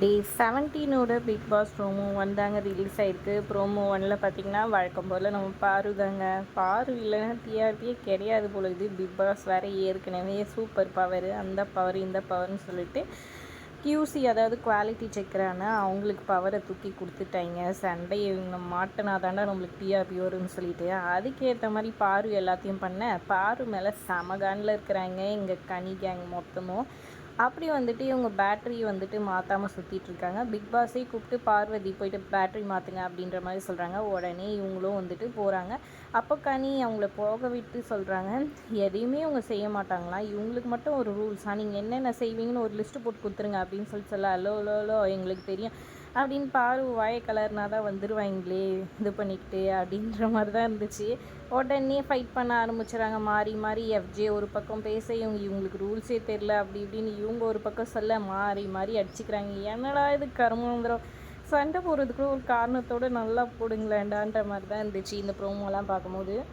டே செவன்டீனோட Bigg Boss promo வந்தாங்க release ஆயிருக்கு. ப்ரோமோ ஒன்ல பார்த்தீங்கன்னா வழக்கம் போல் நம்ம பாருதாங்க. பாரு இல்லைன்னா டிஆர்பியே கிடையாது போல இது பிக் பாஸ் வேறு ஏற்கனவே சூப்பர் பவர் அந்த பவர் இந்த பவர்னு சொல்லிட்டு கியூசி அதாவது குவாலிட்டி செக்கரான அவங்களுக்கு பவரை தூக்கி கொடுத்துட்டாங்க. சண்டை இவங்க மாட்டினா தாண்டா நம்மளுக்கு டிஆர்பி வரும்னு சொல்லிட்டு. அதுக்கேற்ற மாதிரி பாரு எல்லாத்தையும் பண்ண பாரு மேலே சமகானில் இருக்கிறாங்க. எங்கள் கனி கேங் மொத்தமும். அப்படி வந்துட்டு இவங்க பேட்டரி வந்துட்டு மாற்றாமல் சுற்றிட்டு இருக்காங்க. பிக் பாஸே கூப்பிட்டு பார்வதி போயிட்டு பேட்டரி மாற்றுங்க அப்படின்ற மாதிரி சொல்கிறாங்க உடனே இவங்களும் வந்துட்டு போகிறாங்க அப்போ கனி அவங்கள போக விட்டு சொல்கிறாங்க எதையுமே அவங்க செய்ய மாட்டாங்களாம் இவங்களுக்கு மட்டும் ஒரு ரூல்ஸாக நீங்கள் என்னென்ன செய்வீங்கன்னு ஒரு லிஸ்ட்டு போட்டு கொடுத்துருங்க அப்படின்னு சொல்லி சொல்ல அலோ அலோ எங்களுக்கு தெரியும். அப்படின்னு பாரு வாய கலர்னா தான் வந்துடுவாங்களே இது பண்ணிக்கிட்டு அப்படின்ற மாதிரி தான் இருந்துச்சு. உடனே ஃபைட் பண்ண ஆரம்பிச்சுறாங்க. மாறி மாறி எஃப்ஜே ஒரு பக்கம் பேச இவங்க இவங்களுக்கு ரூல்ஸே தெரில அப்படி இப்படின்னு இவங்க ஒரு பக்கம் சொல்ல மாறி மாறி அடிச்சுக்கிறாங்க. என்னடா இது கருமந்திரம்? சண்டை போடுறதுக்கு ஒரு காரணத்தோடு நல்லா போடுங்களேண்டான்ற மாதிரி தான் இருந்துச்சு இந்த ப்ரோமோலாம் பார்க்கும்போது.